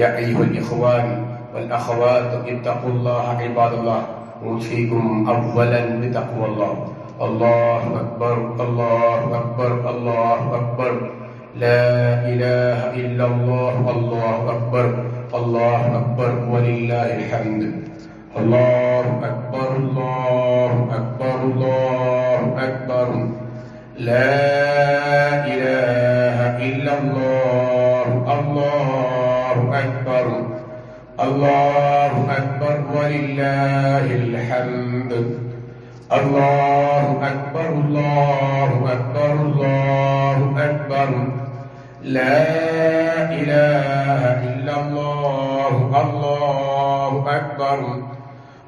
يا أيها الإخوان والأخوات اتقوا الله عباد الله. أوصيكم أولا بتقوى الله. الله أكبر الله أكبر الله أكبر. لا إله إلا الله الله أكبر الله أكبر ولله الحمد. الله أكبر الله أكبر الله أكبر. لا إله إلا الله الله أكبر الله أكبر ولله الحمد الله أكبر الله أكبر الله أكبر لا إله إلا الله الله أكبر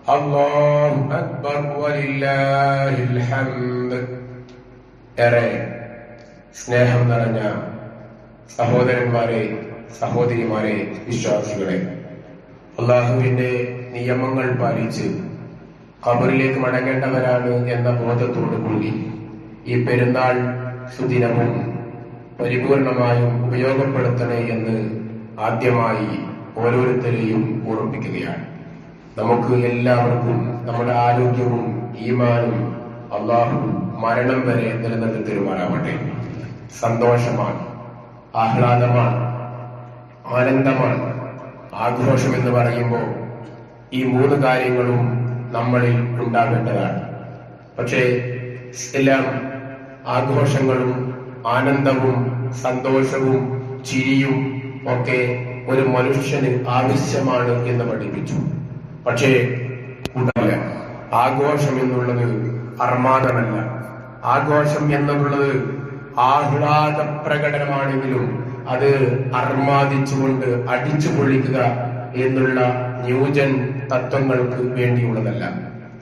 الله أكبر ولله الحمد ഏറെ സ്നേഹം നിറഞ്ഞ സഹോദരന്മാരെ സഹോദരിമാരെ വിശ്വാസികളെ അള്ളാഹുവിന്റെ നിയമങ്ങൾ പാലിച്ച് ഖബറിലേക്ക് മടങ്ങേണ്ടവരാണ് എന്ന ബോധത്തോടു കൂടി ഈ പെരുന്നാൾ സുദിനവും പരിപൂർണമായും ഉപയോഗപ്പെടുത്തണേ എന്ന് ആദ്യമായി ഓരോരുത്തരെയും ഓർമ്മിപ്പിക്കുകയാണ്. നമുക്ക് എല്ലാവർക്കും നമ്മുടെ ആരോഗ്യവും ഈമാനും അള്ളാഹു മരണം വരെ നിലനിർത്തി തരുമാറാവട്ടെ. സന്തോഷമാണ് ആഹ്ലാദമാണ് ആനന്ദമാണ്. ആഘോഷം എന്ന് പറയുമ്പോൾ ഈ മൂന്ന് കാര്യങ്ങളും നമ്മളിൽ ഉണ്ടാകേണ്ടതാണ്. പക്ഷേ എല്ലാം ആഘോഷങ്ങളും ആനന്ദവും സന്തോഷവും ചിരിയും ഒക്കെ ഒരു മനുഷ്യന് ആവശ്യമാണ് എന്ന് പഠിപ്പിച്ചു. പക്ഷേ കൂടല്ല ആഘോഷം എന്നുള്ളത് അർമാദമല്ല. ആഘോഷം എന്നുള്ളത് ആഹ്ലാദ പ്രകടനമാണെങ്കിലും അത് അർമാദിച്ചുകൊണ്ട് അടിച്ചു പൊളിക്കുക എന്നുള്ള ന്യൂജൻ തത്വങ്ങൾക്ക് വേണ്ടിയുള്ളതല്ല.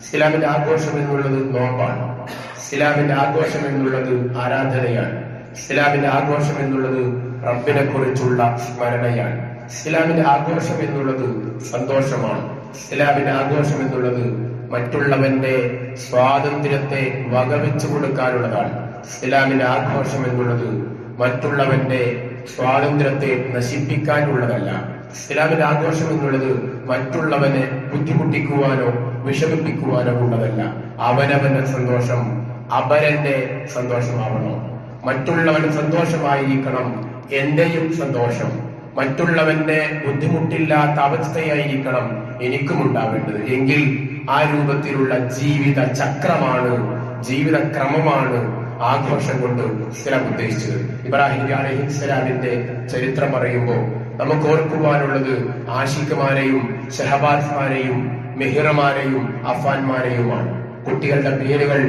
ഇസ്ലാമിന്റെ ആഘോഷം എന്നുള്ളത് നോമ്പാണ്. ഇസ്ലാമിന്റെ ആഘോഷം എന്നുള്ളത് ആരാധനയാണ്. ഇസ്ലാമിന്റെ ആഘോഷം എന്നുള്ളത് റബ്ബിനെ കുറിച്ചുള്ള സ്മരണയാണ്. ഇസ്ലാമിന്റെ ആഘോഷം എന്നുള്ളത് സന്തോഷമാണ്. ഇസ്ലാമിന്റെ ആഘോഷം എന്നുള്ളത് മറ്റുള്ളവന്റെ സ്വാതന്ത്ര്യത്തെ വകവെച്ചു കൊടുക്കാനുള്ളതാണ്. ഇസ്ലാമിന്റെ ആഘോഷം എന്നുള്ളത് മറ്റുള്ളവന്റെ സ്വാതന്ത്ര്യത്തെ നശിപ്പിക്കാനുള്ളതല്ല. ഇസ്ലാമിൽ ആഘോഷം എന്നുള്ളത് മറ്റുള്ളവനെ ബുദ്ധിമുട്ടിക്കുവാനോ വിഷമിപ്പിക്കുവാനോ ഉള്ളതല്ല. അവനവന്റെ സന്തോഷം അപരന്റെ സന്തോഷമാവണം. മറ്റുള്ളവൻ സന്തോഷമായിരിക്കണം എന്റെയും സന്തോഷം. മറ്റുള്ളവന്റെ ബുദ്ധിമുട്ടില്ലാത്ത അവസ്ഥയായിരിക്കണം എനിക്കും ഉണ്ടാവേണ്ടത്. എങ്കിൽ ആ രൂപത്തിലുള്ള ജീവിത ചക്രമാണ് ജീവിത ക്രമമാണ് ആഘോഷം കൊണ്ട് ഇസ്ലാം ഉദ്ദേശിച്ചത്. ഇബ്രാഹിം അലഹി ഇസ്ലാമിന്റെ ചരിത്രം പറയുമ്പോൾ നമുക്ക് ഓർക്കുവാനുള്ളത് ആഷിഖുമാരെയും ഷഹബാദ്മാരെയും മെഹിറമാരെയും അഫാൻമാരെയുമാണ് കുട്ടികളുടെ പേരുകൾ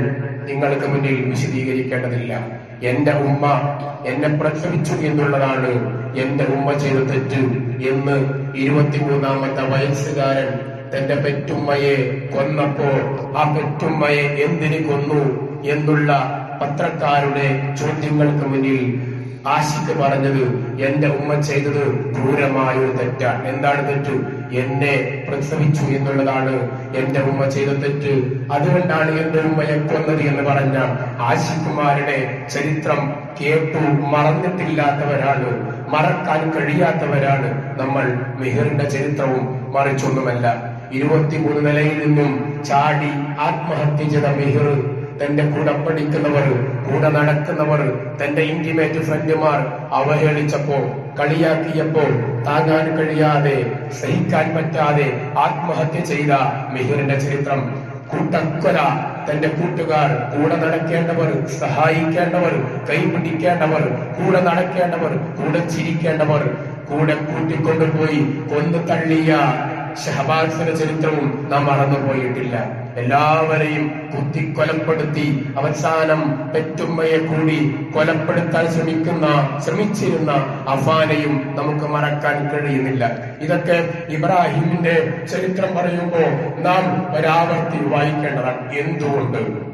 നിങ്ങൾക്ക് മുന്നിൽ വിശദീകരിക്കേണ്ടതില്ല. എന്റെ ഉമ്മ എന്നെ പ്രസവിച്ചു എന്നുള്ളതാണ് എന്റെ ഉമ്മ ചെയ്ത തെറ്റ് എന്ന് ഇരുപത്തിമൂന്നാമത്തെ വയസ്സുകാരൻ തന്റെ പെറ്റുമ്മയെ കൊന്നപ്പോ ആ പെറ്റുമ്മയെ എന്തിനു കൊന്നു എന്നുള്ള പത്രക്കാരുടെ ചോദ്യങ്ങൾക്ക് മുന്നിൽ ആശിക്ക് പറഞ്ഞത് എന്റെ ഉമ്മ ചെയ്തത് ക്രൂരമായ ഒരു തെറ്റാണ്. എന്താണ് തെറ്റ്? എന്നെ പ്രസവിച്ചു എന്നുള്ളതാണ്. എന്റെ ഉമ്മ ചെയ്ത തെറ്റ് അതുകൊണ്ടാണ് എന്റെ ഉമ്മയെ കൊന്നത് എന്ന് പറഞ്ഞ ആശിക്കുമാരുടെ ചരിത്രം കേട്ടു മറന്നിട്ടില്ലാത്തവരാണ്. മറക്കാൻ കഴിയാത്തവരാണ് നമ്മൾ. മെഹറിന്റെ ചരിത്രവും മറിച്ചൊന്നുമല്ല. ഇരുപത്തിമൂന്ന് നിലയിൽ നിന്നും ചാടി ആത്മഹത്യ ചെയ്ത മെഹർ തന്റെ കൂടെ പഠിക്കുന്നവർ കൂടെ നടക്കുന്നവർ തന്റെ ഇന്റിമേറ്റ് ഫ്രണ്ടുമാർ അവഹേളിച്ചപ്പോൾ കളിയാക്കിയപ്പോൾ താങ്ങാൻ കഴിയാതെ സഹിക്കാൻ പറ്റാതെ ആത്മഹത്യ ചെയ്ത മെഹുറിന്റെ ചരിത്രം. കൂട്ടക്കൊല തന്റെ കൂട്ടുകാർ കൂടെ നടക്കേണ്ടവർ സഹായിക്കേണ്ടവർ കൈപിടിക്കേണ്ടവർ കൂടെ നടക്കേണ്ടവർ കൂടെ ചിരിക്കേണ്ടവർ കൂടെ കൂട്ടിക്കൊണ്ടുപോയി കൊന്നു തള്ളിയ ഷഹബാസിന്റെ ചരിത്രവും നാം മറന്നുപോയിട്ടില്ല. എല്ലാവരെയും കുത്തി കൊലപ്പെടുത്തി അവസാനം പെറ്റുമ്മയെ കൂടി കൊലപ്പെടുത്താൻ ശ്രമിക്കുന്ന ശ്രമിച്ചിരുന്ന അഫാനെയും നമുക്ക് മറക്കാൻ കഴിയുന്നില്ല. ഇതൊക്കെ ഇബ്രാഹിമിന്റെ ചരിത്രം പറയുമ്പോൾ നാം ഒരാവർത്തി വായിക്കേണ്ടതാണ്. എന്തുകൊണ്ട്?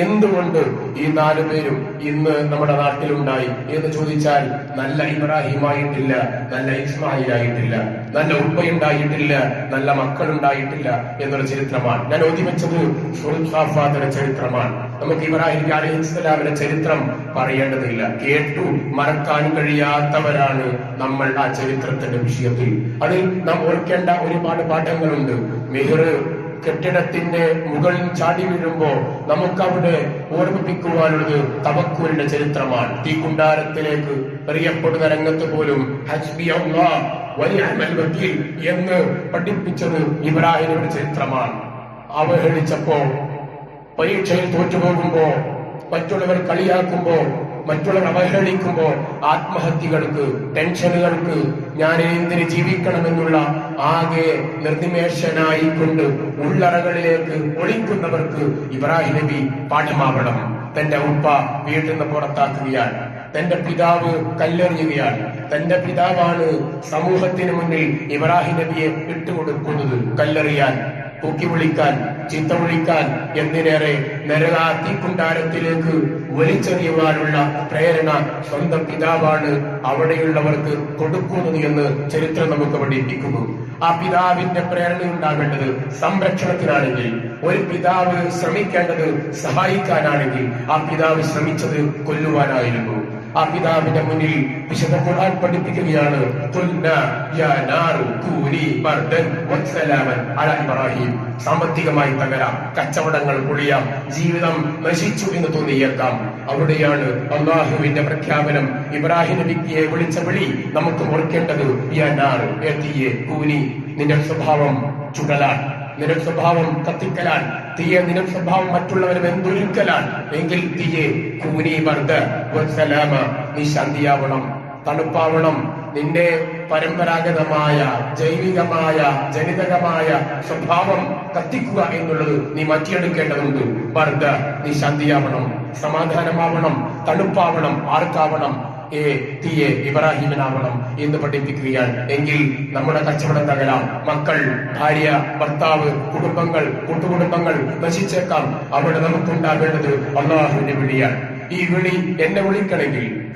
എന്തുകൊണ്ട് ഈ നാലു പേരും ഇന്ന് നമ്മുടെ നാട്ടിലുണ്ടായി എന്ന് ചോദിച്ചാൽ നല്ല ഇബ്രാഹിമായിട്ടില്ല നല്ല ഇസ്മായിലായിട്ടില്ല നല്ല ഉപ്പയുണ്ടായിട്ടില്ല നല്ല മക്കളുണ്ടായിട്ടില്ല എന്നൊരു ചരിത്രമാണ്. ഞാൻ ഓതിവെച്ചത് ഫാദയുടെ ചരിത്രമാണ്. നമുക്ക് ഇബ്രാഹിം അലഹി ഇസ്ലാമിന്റെ ചരിത്രം പറയേണ്ടതില്ല. കേട്ടു മറക്കാൻ കഴിയാത്തവരാണ് നമ്മൾ ആ ചരിത്രത്തിന്റെ വിഷയത്തിൽ. അതിൽ നാം ഓർക്കേണ്ട ഒരുപാട് പാഠങ്ങളുണ്ട്. മെഹർ കെട്ടിടത്തിന്റെ മുകളിൽ ചാടി വീഴുമ്പോ നമുക്കവിടെ ഓർമ്മിപ്പിക്കുവാനുള്ളത് തവക്കൂരിന്റെ ചരിത്രമാണ്. തീക്കുണ്ടാരത്തിലേക്ക് എറിയപ്പെടുന്ന രംഗത്ത് പോലും ഹജ്ബി വക്കീൽ എന്ന് പഠിപ്പിച്ചത് ഇബ്രാഹിമിന്റെ ചരിത്രമാണ്. അവഹേളിച്ചപ്പോ പരീക്ഷയിൽ തോറ്റുപോകുമ്പോ മറ്റുള്ളവർ കളിയാക്കുമ്പോ മറ്റുള്ളവർ അവഹേളിക്കുമ്പോൾ ആത്മഹത്യകൾക്ക് ടെൻഷനുകൾക്ക് ഞാൻ എന്തിന് ജീവിക്കണമെന്നുള്ള ആകെ നിർനിമേഷനായി കൊണ്ട് ഉള്ളറകളിലേക്ക് ഒളിക്കുന്നവർക്ക് ഇബ്രാഹിം നബി പാഠമാവണം തന്റെ ഉപ്പ വീട്ടിൽ നിന്ന് പുറത്താക്കുകയാണ് തന്റെ പിതാവ് കല്ലെറിയുകയാണ് തന്റെ പിതാവാണ് സമൂഹത്തിന് മുന്നിൽ ഇബ്രാഹിം നബിയെ ഇട്ടുകൊടുക്കുന്നത്. കല്ലെറിയാൻ തൂക്കി വിളിക്കാൻ ചീത്ത വിളിക്കാൻ എന്തിനേറെ നരകാത്തിക്കുണ്ടാരത്തിലേക്ക് വലിച്ചെറിയുവാനുള്ള പ്രേരണ സ്വന്തം പിതാവാണ് അവിടെയുള്ളവർക്ക് കൊടുക്കുന്നത് എന്ന് ചരിത്രം നമുക്ക് പഠിപ്പിക്കുന്നു. ആ പിതാവിന്റെ പ്രേരണ ഉണ്ടാകേണ്ടത് സംരക്ഷണത്തിനാണെങ്കിൽ ഒരു പിതാവ് ശ്രമിക്കേണ്ടത് സഹായിക്കാനാണെങ്കിൽ ആ പിതാവ് ശ്രമിച്ചത് കൊല്ലുവാനായിരുന്നു. ആ പിതാവിന്റെ മുന്നിൽ വിശുദ്ധ ഖുർആൻ പഠിപ്പിക്കുകയാണ്. ഇബ്രാഹിം. സാമ്പത്തികമായി തകരാം. കച്ചവടങ്ങൾ പൊളിയാം. ജീവിതം നശിച്ചു എന്ന് തോന്നിയേക്കാം. അവിടെയാണ് അള്ളാഹുവിന്റെ പ്രഖ്യാപനം. ഇബ്രാഹിം നബിക്കിയെ വിളിച്ച വിളി നമുക്ക് ഓർക്കേണ്ടത് നിന്റെ സ്വഭാവം ചുടലാൻ നിന്റെ സ്വഭാവം കത്തിക്കലാൻ തീയെ നിനം സ്വഭാവം മറ്റുള്ളവരെ വെന്തൊരുക്കലാൻ എങ്കിൽ തീയെ കൂനി വർദ്ധ സലാമ നീ ശാന്തിയാവണം തണുപ്പാവണം. നിന്റെ പരമ്പരാഗതമായ ജൈവികമായ ജനിതകമായ സ്വഭാവം കത്തിക്കുക എന്നുള്ളത് നീ മാറ്റിയെടുക്കേണ്ടതുണ്ട്. വർദ്ധ നീ ശാന്തിയാവണം സമാധാനമാവണം തണുപ്പാവണം ആർക്കാവണം ഏ തീയെ ഇബ്രാഹിമിനാവണം എന്ന് പഠിപ്പിക്കുകയാണ്. എങ്കിൽ നമ്മുടെ കച്ചവടം തകരാം. മക്കൾ ഭാര്യ ഭർത്താവ് കുടുംബങ്ങൾ കൂട്ടുകുടുംബങ്ങൾ നശിച്ചേക്കാം. അവിടെ നമുക്കുണ്ടാകേണ്ടത് അള്ളാഹുവിന്റെ വിളിയാണ്. ഈ വിളി എന്നെ വിളിക്കണമെങ്കിൽ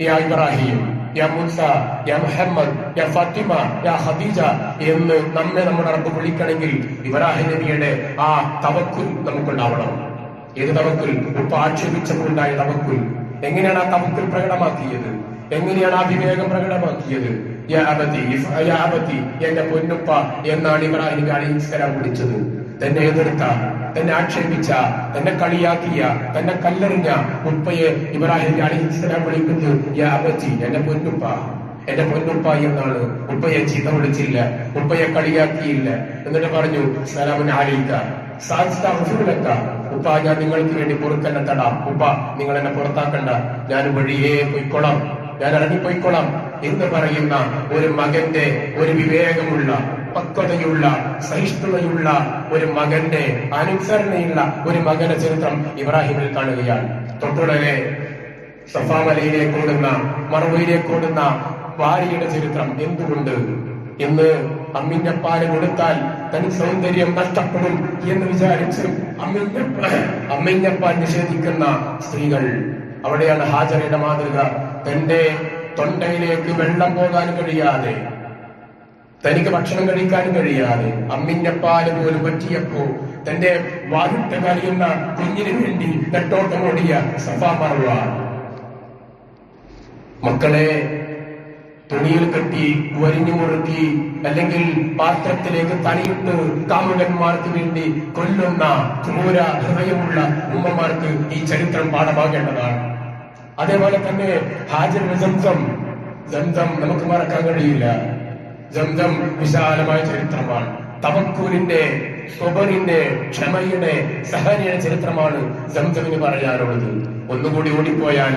യാ ഇബ്രാഹിം യാ മുസ യാ മുഹമ്മദ് യാ ഫാത്തിമ യാ ഖദീജ എന്ന് നമ്മെ നമ്മുടെ റബ്ബ് വിളിക്കണമെങ്കിൽ ഇബ്രാഹിം നബിയുടെ ആ തവക്കുൽ നമുക്കുണ്ടാവണം. ഏത് തവക്കുൽ? ഉപ്പ ആക്ഷേപിച്ചപ്പോഴുണ്ടായ തവക്കുൽ. എങ്ങനെയാണ് ആ തവക്കിൽ പ്രകടമാക്കിയത്? എങ്ങനെയാണ് ആ വിവേകം പ്രകടമാക്കിയത് എന്റെ പൊന്നുപ്പ എന്നാണ് ഇബ്രാഹിം സ്വലാം വിളിച്ചത്. തന്നെ എതിർത്ത തന്നെ ആക്ഷേപിച്ച തന്നെ കളിയാക്കിയ തന്നെ കല്ലെറിഞ്ഞ ഉപ്പയെ ഇബ്രാഹിം സ്വലാം വിളിക്കുന്നത് യാ എന്റെ പൊന്നുപ്പ. എന്റെ പൊന്നുപ്പ എന്നാണ് ഉപ്പയെ ചീത്ത വിളിച്ചില്ല ഉപ്പയെ കളിയാക്കിയില്ല. എന്നിട്ട് പറഞ്ഞു സലാമുൻ ആലിക്ക സാധിക്കാ ഉപ്പ ഞാൻ നിങ്ങൾക്ക് വേണ്ടി പൊറുക്കെന്നെ തടാം ഉപ്പ നിങ്ങൾ എന്നെ പുറത്താക്കണ്ട. ഞാൻ വഴിയേ പൊയ്ക്കൊള്ളാം ഞാൻ ഇറങ്ങിപ്പോയിക്കൊള്ളാം എന്ന് പറയുന്ന ഒരു മകന്റെ ഒരു വിവേകമുള്ള പക്വതയുള്ള സഹിഷ്ണുതയുള്ള ഒരു മകന്റെ അനുസരണയുള്ള ഒരു മകന്റെ ചരിത്രം ഇബ്രാഹിമിൽ കാണുകയാണ്. തൊട്ടുടനെ സഫാമലയിലേക്ക് ഓടുന്ന മറവയിലേക്ക് ഓടുന്ന ഭാര്യയുടെ ചരിത്രം എന്തുകൊണ്ട്? ഇന്ന് പാൽ കൊടുത്താൽ തൻ സൗന്ദര്യം നഷ്ടപ്പെടും എന്ന് വിചാരിച്ച് അമ്മിന്റെ പാൽ നിഷേധിക്കുന്ന സ്ത്രീകൾ അവിടെയാണ് ഹാജറയുടെ മാതൃക. തന്റെ തൊണ്ടയിലേക്ക് വെള്ളം പോകാൻ കഴിയാതെ തനിക്ക് ഭക്ഷണം കഴിക്കാൻ കഴിയാതെ അമ്മിഞ്ഞപ്പാൽ പോലും പറ്റിയപ്പോ തന്റെ വാഹിട്ട കഴിയുന്ന കുഞ്ഞിന് വേണ്ടി നെട്ടോട്ടമോടിയ സഫാ മക്കളെ തുണിയിൽ കെട്ടി വരിഞ്ഞു മുറുക്കി അല്ലെങ്കിൽ പാത്രത്തിലേക്ക് തണിയിട്ട് കാമുകന്മാർക്ക് വേണ്ടി കൊല്ലുന്ന ക്രൂര ഹൃദയമുള്ള ഉമ്മമാർക്ക് ഈ ചരിത്രം പാഠമാകേണ്ടതാണ്. അതേപോലെ തന്നെ ഹാജർ ജംസം. ജംസം നമുക്ക് മറക്കാൻ കഴിയില്ല. ജംസം വിശാലമായ ചരിത്രമാണ്. തവക്കൂരിന്റെ സ്വബറിന്റെ ക്ഷമയുടെ സഹനയുടെ ചരിത്രമാണ് സംസമിന് പറയാനുള്ളത് ഒന്നുകൂടി ഓടിപ്പോയാൽ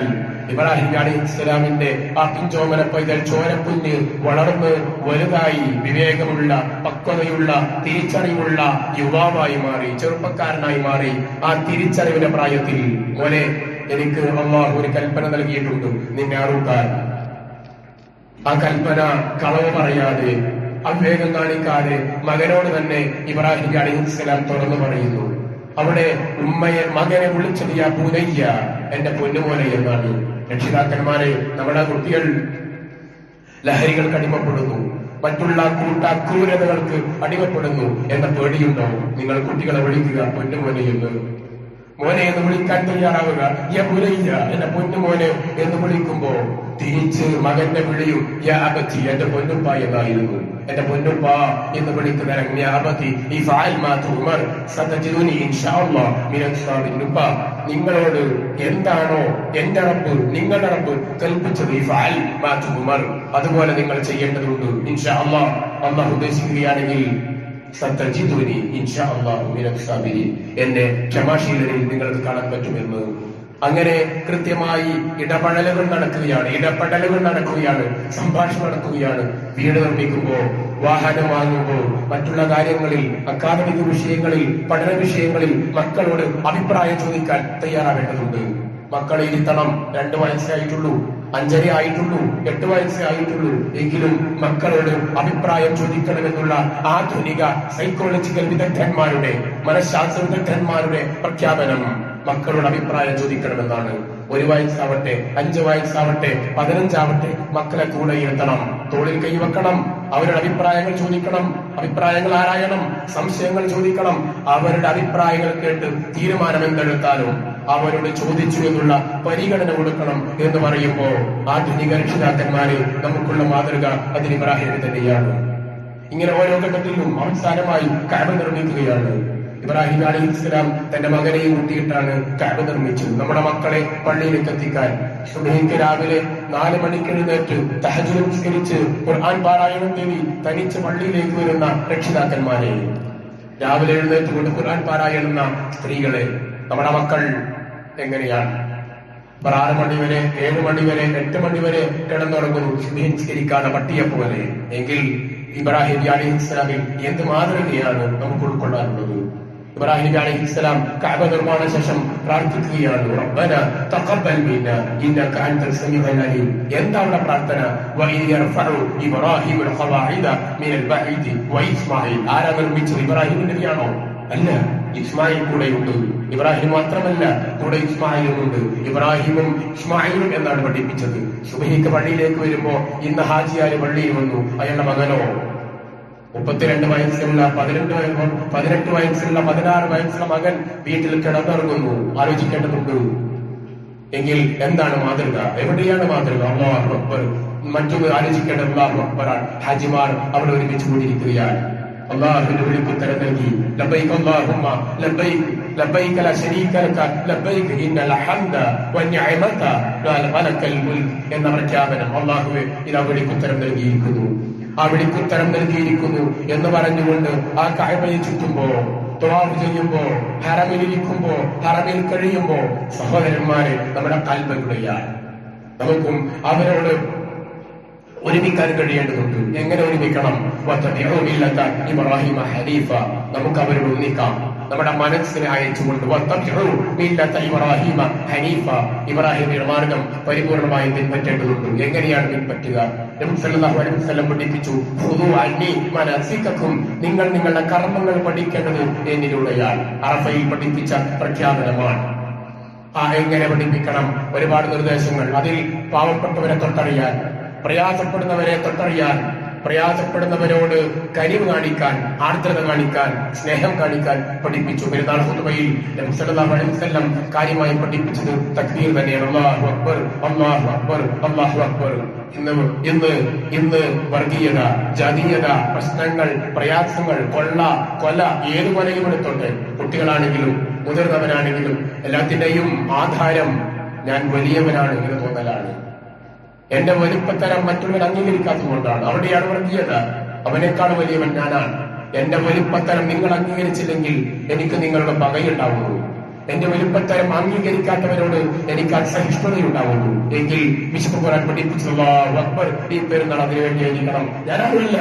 ഇബ്രാഹിം അലി ഇസ്ലാമിന്റെ ആ പിഞ്ചോമന പൈതൽ ചോരപ്പുഞ്ഞ് വളർന്ന് വലുതായി വിവേകമുള്ള പക്വതയുള്ള തിരിച്ചറിവുള്ള യുവാവായി മാറി ചെറുപ്പക്കാരനായി മാറി ആ തിരിച്ചറിവിന്റെ പ്രായത്തിൽ. മോനെ എനിക്ക് അള്ളാഹു ഒരു കൽപ്പന നൽകിയിട്ടുണ്ട് നിന്നെ അറുക്കാൻ ആ കൽപ്പന കളവ് പറയാതെ അവിവേകം കാണിക്കാതെ മകനോട് തന്നെ ഇബ്രാഹിം അലി ഇസ്ലാം തുറന്നു പറയുന്നു. അവിടെ ഉമ്മയെ മകനെ വിളിച്ചത് യാ പൂനയ്യ എന്റെ പൊന്നുപോലെ എന്നാണ്. രക്ഷിതാക്കന്മാരെ നമ്മുടെ കുട്ടികൾ ലഹരികൾ അടിമപ്പെടുന്നു. മറ്റുള്ള കൂട്ട ക്രൂരതകൾക്ക് അടിമപ്പെടുന്നു എന്ന പേടിയുണ്ടാവും. നിങ്ങൾ കുട്ടികളെ വിളിക്കുക പൊന്നുമോനെ എന്ന്. മോനെ എന്ന് വിളിക്കാൻ തയ്യാറാവുക. യ പുലയ്യ എന്റെ പൊന്നു മോനെ എന്ന് വിളിക്കുമ്പോ തിരിച്ച് മകന്റെ വിളിയും യാപത്തി എന്റെ പൊന്നുപ്പ എന്നായിരുന്നു. എന്റെ പൊന്നുപ്പ എന്ന് വിളിക്കുന്ന രംഗ്യാപതി നിങ്ങളോട് എന്താണോ എന്റെ റബ്ബ് നിങ്ങളുടെ റബ്ബ് കൽപ്പിച്ചത് ഈ ഫാൽ മാതുമർ അതുപോലെ നിങ്ങൾ ചെയ്യേണ്ടതുണ്ട് ഇൻഷാ അമ്മ അള്ളാഹ് ഉദ്ദേശിക്കുകയാണെങ്കിൽ സത്തജിദുനി ഇൻഷാ സാബിരീൻ എന്നെ ക്ഷമാശീലരിൽ നിങ്ങൾക്ക് കാണാൻ പറ്റുമെന്ന്. അങ്ങനെ കൃത്യമായി ഇടപെടലുകൾ നടക്കുകയാണ് ഇടപെടലുകൾ നടക്കുകയാണ് സംഭാഷണം നടക്കുകയാണ്. വീട് നിർമ്മിക്കുമ്പോൾ വാഹനം വാങ്ങുമ്പോൾ മറ്റുള്ള കാര്യങ്ങളിൽ അക്കാദമിക വിഷയങ്ങളിൽ പഠന വിഷയങ്ങളിൽ മക്കളോട് അഭിപ്രായം ചോദിക്കാൻ തയ്യാറാവേണ്ടതുണ്ട്. മക്കളെ ഇരുത്തണം രണ്ട് വയസ്സായിട്ടുള്ളൂ അഞ്ചര ആയിട്ടുള്ളൂ. എട്ട് വയസ്സേ ആയിട്ടുള്ളൂ. എങ്കിലും മക്കളോട് അഭിപ്രായം ചോദിക്കണമെന്നുള്ള ആധുനിക സൈക്കോളജിക്കൽ വിദഗ്ധന്മാരുടെ മനഃശാസ്ത്ര വിദഗ്ധന്മാരുടെ പ്രഖ്യാപനം മക്കളോട് അഭിപ്രായം ചോദിക്കണമെന്നാണ്. ഒരു വയസ്സാവട്ടെ അഞ്ച് വയസ്സാവട്ടെ പതിനഞ്ചാവട്ടെ മക്കളെ കൂടെ ഇരുത്തണം. തോളിൽ കൈവെക്കണം അവരുടെ അഭിപ്രായങ്ങൾ ചോദിക്കണം. അഭിപ്രായങ്ങൾ ആരായണം? സംശയങ്ങൾ ചോദിക്കണം. അവരുടെ അഭിപ്രായങ്ങൾ കേട്ട് തീരുമാനം എന്തെടുത്താലും അവരോട് ചോദിച്ചു എന്നുള്ള പരിഗണന കൊടുക്കണം എന്ന് പറയുമ്പോൾ ആധുനിക രക്ഷിതാക്കന്മാരെ നമുക്കുള്ള മാതൃക അതിന് ഇബ്രാഹിം തന്നെയാണ്. ഇങ്ങനെ ഓരോ ഘട്ടത്തിലും അവസാനമായി കാബ് നിർമ്മിക്കുകയാണ്. ഇബ്രാഹിം അലി ഇസ്ലാം തന്റെ മകനെയും കൂട്ടിയിട്ടാണ് കാബ് നിർമ്മിച്ചത്. നമ്മുടെ മക്കളെ പള്ളിയിലേക്ക് എത്തിക്കാൻ. സുബഹിക്ക് രാവിലെ നാല് മണിക്ക് എഴുന്നേറ്റ് തഹജുസ്കരിച്ച് ഖുർആൻ പാരായണം തേടി തനിച്ച് പള്ളിയിലേക്ക് വരുന്ന രക്ഷിതാക്കന്മാരെ. രാവിലെ എഴുന്നേറ്റ് കൊണ്ട് ഖുർആൻ പാരായണം സ്ത്രീകളെ നമ്മുടെ മക്കൾ എങ്ങനെയാണ്? അവർ ആറ് മണി വരെ ഏഴ് മണി വരെ എട്ട് മണി വരെ കിടന്നുറങ്ങുന്നു. നിസ്കരിക്കാതെ പട്ടിയെ പോലെ എങ്കിൽ ഇബ്രാഹിം അലി ഇസ്ലാമിൽ എന്ത് മാതൃകയാണ് നമുക്ക് ഉൾക്കൊള്ളാനുള്ളത്? ഇബ്രാഹിം അലൈഹി സ്വലാം കഅബ നിർമ്മാണ ശേഷം പ്രാർത്ഥിക്കുകയാണ്. റബ്ബന തഖബ്ബൽ മിന്ന ഇന്നക അൻത സമീഉൽ അലീം. എന്താണ് പ്രാർത്ഥന? വഇദ് യർഫഉ ഇബ്രാഹിം അൽ ഖവാഇദ മിൻ അൽ ആരാ ഇബ്രാഹിം നബിയാണോ? അല്ല ഇസ്മായിൽ കൂടെയുണ്ട്. ഇബ്രാഹിം മാത്രമല്ല കൂടെ ഇസ്മായിലും ഉണ്ട്. ഇബ്രാഹിമും ഇസ്മായിലും എന്നാണ് പഠിപ്പിച്ചത്. സുബഹിക്ക് പള്ളിയിലേക്ക് വരുമ്പോ ഇന്ന് ഹാജിയായ പള്ളിയിൽ വന്നു. അയാളുടെ മകനോ? മുപ്പത്തിരണ്ട് വയസ്സുള്ള പതിനെട്ട് പതിനെട്ട് വയസ്സുള്ള പതിനാറ് വയസ്സുള്ള മകൻ വീട്ടിൽ കിടന്നിറങ്ങുന്നു. ആലോചിക്കേണ്ടതുണ്ട്. എങ്കിൽ എന്താണ് മാതൃക? എവിടെയാണ് മാതൃക? അള്ളാഹു അക്ബർ. മറ്റൊന്ന് ആലോചിക്കേണ്ട അള്ളാഹു അക്ബറാണ്. ഹാജിമാർ അവിടെ ഒരുമിച്ച് കൂടിയിരിക്കുകയാണ്. അള്ളാഹുവിന്റെ വിളിപ്പുത്തരം നൽകി ലബൈക് അല്ലാഹുമ്മ ലബൈക് ഇന്നൽ ഹംദ വന്നിഅമത വലക്കൽ മുൽക്ക് എന്ന പ്രഖ്യാപനം അള്ളാഹുവെ ഇതാ വിളിക്കുത്തരം നൽകിയിരിക്കുന്നു. ആ ഉത്തരം നൽകിയിരിക്കുന്നു എന്ന് പറഞ്ഞുകൊണ്ട് ആ കാഴ്മയെ ചുറ്റുമ്പോ തൊഴാവ് ചെയ്യുമ്പോ ഹറമിലിരിക്കുമ്പോ ഹറമിൽ കഴിയുമ്പോ സഹോദരന്മാരെ നമ്മുടെ കൽബയുടെയാണ് നമുക്കും അവരോട് ഒരുമിക്കാൻ കഴിയേണ്ടതുണ്ട്. എങ്ങനെ ഒരുമിക്കണം? ഇബ്രാഹിമ ഹനീഫ. നമുക്ക് അവരോട് ഒന്നിക്കാം. നമ്മുടെ മനസ്സിനെ അയച്ചുകൊണ്ട് ഇബ്രാഹിമ ഹനീഫ. ഇബ്രാഹിമിന്റെ മാർഗം പരിപൂർണമായി പിൻപറ്റേണ്ടതുണ്ട്. എങ്ങനെയാണ് പിൻപറ്റുക? നബി സല്ലല്ലാഹു അലൈഹി വസല്ലം പഠിപ്പിച്ചു. നിങ്ങൾ നിങ്ങളുടെ കർമ്മങ്ങൾ പഠിക്കേണ്ടത് എന്നിലൂടെയാണ്. അറഫയിൽ പഠിപ്പിച്ച പ്രഖ്യാപനമാണ്. ആ എങ്ങനെ പഠിപ്പിക്കണം? ഒരുപാട് നിർദ്ദേശങ്ങൾ. അതിൽ പാവപ്പെട്ടവരെ തൊട്ടറിയാൻ പ്രയാസപ്പെടുന്നവരെ തൊട്ടറിയാൻ പ്രയാസപ്പെടുന്നവരോട് കരിവ് കാണിക്കാൻ ആർദ്രത കാണിക്കാൻ സ്നേഹം കാണിക്കാൻ പഠിപ്പിച്ചു. പെരുന്നാൾ ഹുതുബയിൽ വസല്ലം കാര്യമായി പഠിപ്പിച്ചത് തക്ബീർ തന്നെയാണ്. അള്ളാഹു അക്ബർ അള്ളാഹു അക്ബർ അള്ളാഹു അക്ബർ. ഇന്ന് ഇന്ന് ഇന്ന് വർഗീയത ജാതീയത പ്രശ്നങ്ങൾ പ്രയാസങ്ങൾ കൊള്ള കൊല ഏത് കൊലയും എടുത്തോട്ടെ. കുട്ടികളാണെങ്കിലും മുതിർന്നവനാണെങ്കിലും എല്ലാത്തിന്റെയും ആധാരം ഞാൻ വലിയവനാണ് എന്ന് തോന്നലാണ്. എന്റെ വലിപ്പത്തരം മറ്റുള്ളവർ അംഗീകരിക്കാത്തതുകൊണ്ടാണ് അവിടെയാണ് വർഗീയത അവനേക്കാൾ വലിയവൻ ഞാനാണ്. എന്റെ വലിപ്പത്തരം നിങ്ങൾ അംഗീകരിച്ചില്ലെങ്കിൽ എനിക്ക് നിങ്ങളുടെ പകയുണ്ടാവുള്ളൂ. എന്റെ വലിപ്പത്തരം അംഗീകരിക്കാത്തവരോട് എനിക്ക് അസഹിഷ്ണുതയുണ്ടാവുള്ളൂ. എങ്കിൽ വിശുദ്ധ പോരാൻ പഠിപ്പിച്ചുള്ള അക്ബർ. ഈ പെരുന്നാൾ അതിനു വേണ്ടി ഞാനറിയില്ല.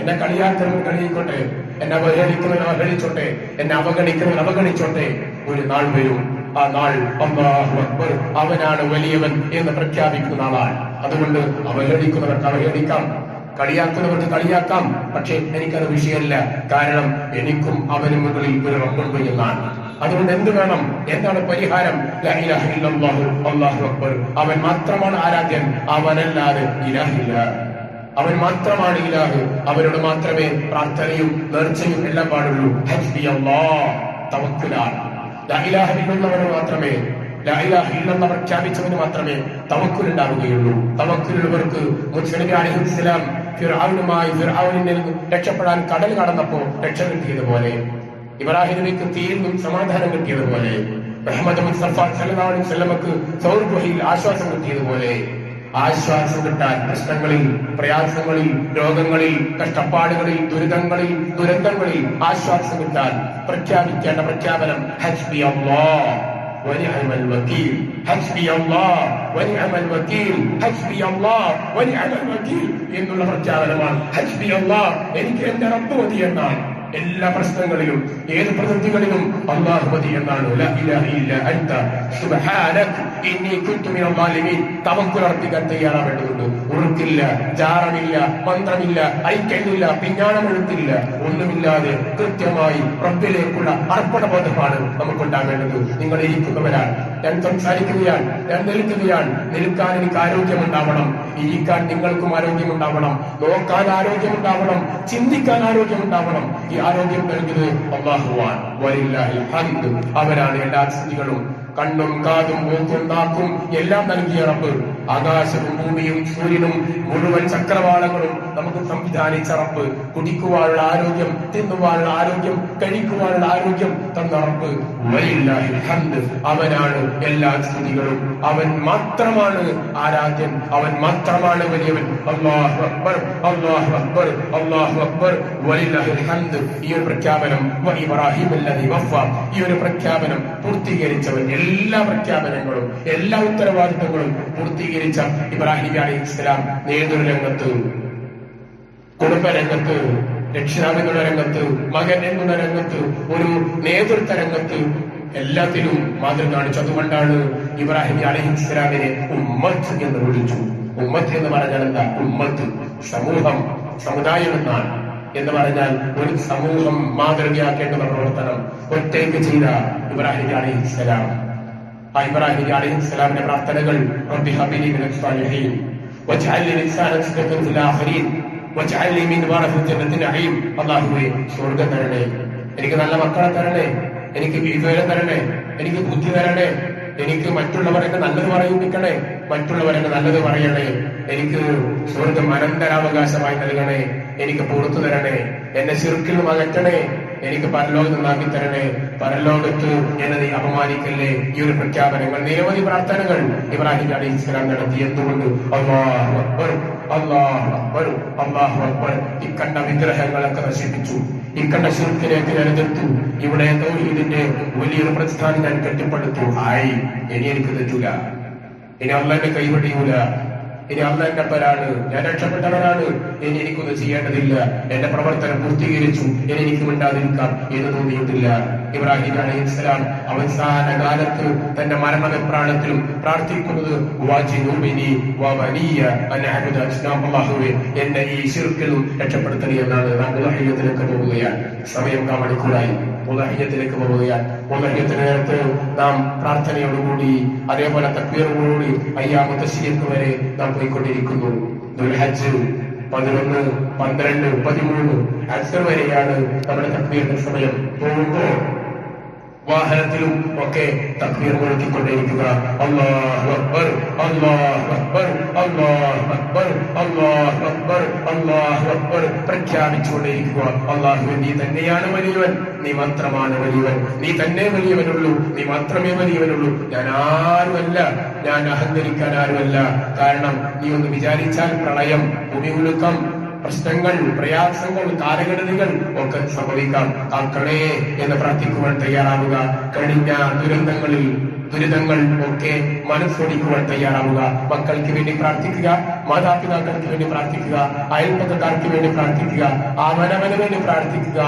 എന്നെ കളിയാക്കുന്നവർ കളിയിക്കോട്ടെ. എന്നെ അവഹേളിക്കുന്നവർ അവഹേളിച്ചോട്ടെ. എന്നെ അവഗണിക്കുന്നവർ അവഗണിച്ചോട്ടെ. ഒരു നാൾ വരും. ആ നാൾ അള്ളാഹു അക്ബർ അവനാണ് വലിയവൻ എന്ന് പ്രഖ്യാപിക്കുന്ന ആളാണ്. അതുകൊണ്ട് അവഹേളിക്കുന്നവർക്ക് അവഹേളിക്കാം. കളിയാക്കുന്നവർക്ക് കളിയാക്കാം. പക്ഷെ എനിക്കത് വിഷയമല്ല. കാരണം എനിക്കും അവന് മുകളിൽ ഒരു റബ്ബുണ്ട് എന്നാണ്. അതുകൊണ്ട് എന്ത് വേണം? എന്താണ് പരിഹാരം? അക്ബർ. അവൻ മാത്രമാണ് ആരാധ്യൻ. അവനല്ലാതെ ഇലാഹില്ല. അവൻ മാത്രമാണ് ഇലാഹ്. അവനോട് മാത്രമേ പ്രാർത്ഥനയും നേർച്ചയും എല്ലാം പാടുള്ളൂ. ലാ ഇലാഹ ഇല്ലല്ലാഹു മാത്രമേ ലാ ഇലാഹ ഇല്ലെന്ന് പ്രഖ്യാപിച്ചവന് മാത്രമേ തവക്കുലുണ്ടാവുകയുള്ളൂ തവക്കുലുള്ളവർക്ക് മുസ്ലിം അലൈഹിസ്സലാം ഫിർഔനുമായി ഫിർഔനിൽ നിന്ന് രക്ഷപ്പെടാൻ കടൽ കടന്നപ്പോൾ രക്ഷ ഇബ്രാഹിം തീയിൽ നിന്നും സമാധാനം കിട്ടിയതുപോലെ മുഹമ്മദ് മുസ്തഫ സല്ലല്ലാഹു അലൈഹി വസല്ലമക്ക് സൗർ ആശ്വാസം കിട്ടിയതുപോലെ ആശ്വാസം കിട്ടാൻ പ്രശ്നങ്ങളിൽ പ്രയാസങ്ങളിൽ രോഗങ്ങളിൽ കഷ്ടപ്പാടുകളിൽ ദുരിതങ്ങളിൽ ദുരന്തങ്ങളിൽ ആശ്വാസം കിട്ടാൻ പ്രഖ്യാപിക്കേണ്ട പ്രഖ്യാപനം ഹസ്ബി അള്ളാ ونعم الوكيل حسبي الله ونعم الوكيل حسبي الله ونعم الوكيل എന്നുള്ള പ്രഖ്യാപനമാണ് ഹസ്ബി അള്ളാഹ് എനിക്ക് എന്റെ റബ്ബ് മതി എന്നാണ്. എല്ലാ പ്രശ്നങ്ങളിലും ഏത് പ്രതിസന്ധികളിലും അള്ളാഹുപതി എന്നാണ്. അർപ്പിക്കാൻ തയ്യാറാവേണ്ടതുണ്ട്. ഉറുക്കില്ല ജാറമില്ല മന്ത്രമില്ല ഐക്യമില്ല പിഞ്ഞാണമെഴുത്തില്ല ഒന്നുമില്ലാതെ കൃത്യമായി റബ്ബിലേക്കുള്ള അർപ്പണബോധമാണ് നമുക്കുണ്ടാകേണ്ടത് നിങ്ങൾ ഇരിക്കുന്നവരാണ്. ഞാൻ സംസാരിക്കുകയാണ് ഞാൻ നിൽക്കുകയാണ്. നിൽക്കാൻ എനിക്ക് ആരോഗ്യമുണ്ടാവണം. ഇരിക്കാൻ നിങ്ങൾക്കും ആരോഗ്യമുണ്ടാവണം. നോക്കാൻ ആരോഗ്യമുണ്ടാവണം. ചിന്തിക്കാൻ ആരോഗ്യമുണ്ടാവണം. ഈ ആരോഗ്യം നൽകുന്നത് അള്ളാഹുവാൻ വരില്ലാഹി ഹംദ്. അവരാണ് എല്ലാ സ്ഥിതികളും കണ്ണും കാതും മൂക്കുണ്ടാക്കും. എല്ലാം നൽകിയ റബ്ബ്. ആകാശവും ഭൂമിയും സൂര്യനും മുഴുവൻ ചക്രവാളങ്ങളും നമുക്ക് സംവിധാനിച്ച റബ്ബ്. കുടിക്കുവാനുള്ള ആരോഗ്യം തിന്നുവാനുള്ള ആരോഗ്യം കഴിക്കുവാനുള്ള ആരോഗ്യം തന്ന റബ്ബ്. അവനാണ് എല്ലാ സ്ഥിതികളും അവൻ മാത്രമാണ് ആരാധ്യൻ. അവൻ മാത്രമാണ് വലിയവൻ. അള്ളാഹു അക്ബർ അള്ളാഹു അക്ബർ അള്ളാഹു അക്ബർ. ഈ ഒരു പ്രഖ്യാപനം ഈ ഒരു പ്രഖ്യാപനം പൂർത്തീകരിച്ചവൻ എല്ലാ പ്രഖ്യാപനങ്ങളും എല്ലാ ഉത്തരവാദിത്തങ്ങളും പൂർത്തീകരിച്ച ഇബ്രാഹിം അലി ഇസ്ലാം നേതൃരംഗത്ത് കുടുംബരംഗത്ത് രക്ഷിതാവിനുള്ള രംഗത്ത് മകൻ എന്നുള്ള രംഗത്ത് ഒരു നേതൃത്വ രംഗത്ത് എല്ലാത്തിലും മാതൃക കാണിച്ചു. അതുകൊണ്ടാണ് ഇബ്രാഹിം അലി ഇസ്ലാമിനെ ഉമ്മത്ത് എന്ന് വിളിച്ചു. ഉമ്മത്ത് എന്ന് പറഞ്ഞാൽ എന്താ? ഉമ്മത്ത് സമൂഹം സമുദായം എന്നാണ്. എന്ന് പറഞ്ഞാൽ ഒരു സമൂഹം മാതൃകയാക്കേണ്ടുന്ന പ്രവർത്തനം ഒറ്റയ്ക്ക് ചെയ്ത ഇബ്രാഹിം അലി ഇസ്ലാം ഇബ്രാഹിം അലൈഹി സ്വലാമിന്റെ പ്രാർത്ഥനകൾ റബ്ബി ഹബിലി മിനൽ സാലിഹീൻ. വജ്അൽ ലി ലിസാന സിദ്ഖൻ ഫിൽ ആഖിരീൻ. വജ്അൽ ലി മിൻ വറഫത്തിൽ ജന്നത്തിൽ നഈം. അല്ലാഹുവേ സ്വർഗം തരണേ എനിക്ക് നല്ല മക്കളെ തരണേ എനിക്ക് വിവേകം തരണേ എനിക്ക് ബുദ്ധി തരണേ എനിക്ക് മറ്റുള്ളവരൊക്കെ നല്ലത് പറയിപ്പിക്കണേ. മറ്റുള്ളവരൊക്കെ നല്ലത് പറയണേ. എനിക്ക് സ്വർഗം അനന്തരാവകാശമായി നൽകണേ. എനിക്ക് പുറത്തു തരണേ. എന്നെ നിന്ന് അകറ്റണേ. എനിക്ക് പരലോകം നന്നാക്കി തരണേ പരലോകത്ത് എന്നെ അപമാനിക്കല്ലേ? ഈ ഒരു പ്രഖ്യാപനങ്ങൾ നിരവധി പ്രാർത്ഥനകൾ ഇബ്രാഹിം അലൈഹി ഇസ്ലാം നടത്തി. എന്തുകൊണ്ട്? അല്ലാഹു അക്ബർ ഇക്കണ്ട വിഗ്രഹങ്ങളൊക്കെ നശിപ്പിച്ചു. ഇക്കണ്ട ശിർക്കിലേക്ക് ഞാൻ എതിർത്തു ഇവിടെ ഇതിന്റെ വലിയൊരു പ്രസ്ഥാനം ഞാൻ കെട്ടിപ്പടുത്തു. ആയി. ഇനി എനിക്ക് തെറ്റൂല. ഇനി അള്ളാന്റെ കൈവടിയൂല ഇനി പേരാണ് ഞാൻ രക്ഷപ്പെട്ടവരാണ് ഇനി എനിക്കൊന്നും ചെയ്യേണ്ടതില്ല. എന്റെ പ്രവർത്തനം പൂർത്തീകരിച്ചു. ഇനി എനിക്ക് മിണ്ടാതിരിക്കാം എന്ന് തോന്നിയിട്ടില്ല. ഇബ്രാഹിം അലൈഹി ഇസ്ലാം അവസാന കാലത്ത് തന്റെ മരണപ്രാണത്തിലും പ്രാർത്ഥിക്കുന്നത് എന്നെ ഈ ശിർക്കിൽ രക്ഷപ്പെടുത്തണി എന്നാണ്. നാം ഉദാഹരണത്തിലേക്ക് പോവുകയാണ് സമയം കാമണിക്കൂടായി ഉദാഹരണത്തിലേക്ക് പോവുകയാൽ ഉദാഹരണത്തിന് നേരത്ത് നാം പ്രാർത്ഥനയോടുകൂടി അതേപോലെ തക്ബീറോടുകൂടി അയ്യാമത്തെ ശരിക്ക് വരെ നാം പോയിക്കൊണ്ടിരിക്കുന്നു. ദുൽഹജ്ജ് പതിനൊന്ന് പന്ത്രണ്ട് പതിമൂന്ന് അസർ വരെയാണ് നമ്മുടെ തക്വീറിന്റെ സമയം. പോകുമ്പോൾ വാഹനത്തിലും ഒക്കെ തക്ബീർ മുഴക്കിക്കൊണ്ടേയിരിക്കുക. അല്ലാഹു അക്ബർ അല്ലാഹു അക്ബർ അല്ലാഹു അക്ബർ അല്ലാഹു അക്ബർ അല്ലാഹു അക്ബർ പ്രഖ്യാപിച്ചുകൊണ്ടേയിരിക്കുക. നീ തന്നെയാണ് വലിയവൻ നീ മാത്രമാണ് വലിയവൻ. നീ തന്നെ വലിയവനുള്ളൂ നീ മാത്രമേ വലിയവനുള്ളൂ. ഞാൻ ആരുമല്ല ഞാൻ അഹങ്കരിക്കാൻ ആരുമല്ല. കാരണം നീ ഒന്ന് വിചാരിച്ചാൽ പ്രളയം ഭൂമികുലുക്കം പ്രശ്നങ്ങൾ പ്രയാസങ്ങൾ കാലഘടനകൾ ഒക്കെ സംഭവിക്കാം. കാക്കണേ എന്ന് പ്രാർത്ഥിക്കുവാൻ തയ്യാറാവുക. കഴിഞ്ഞ ദുരന്തങ്ങളിൽ ദുരിതങ്ങൾ ഒക്കെ മനസ്സൊടിക്കുവാൻ തയ്യാറാവുക. മക്കൾക്ക് വേണ്ടി പ്രാർത്ഥിക്കുക മാതാപിതാക്കൾക്ക് വേണ്ടി പ്രാർത്ഥിക്കുക അയൽപ്പക്കക്കാർക്ക് വേണ്ടി പ്രാർത്ഥിക്കുക അവനവന് വേണ്ടി പ്രാർത്ഥിക്കുക.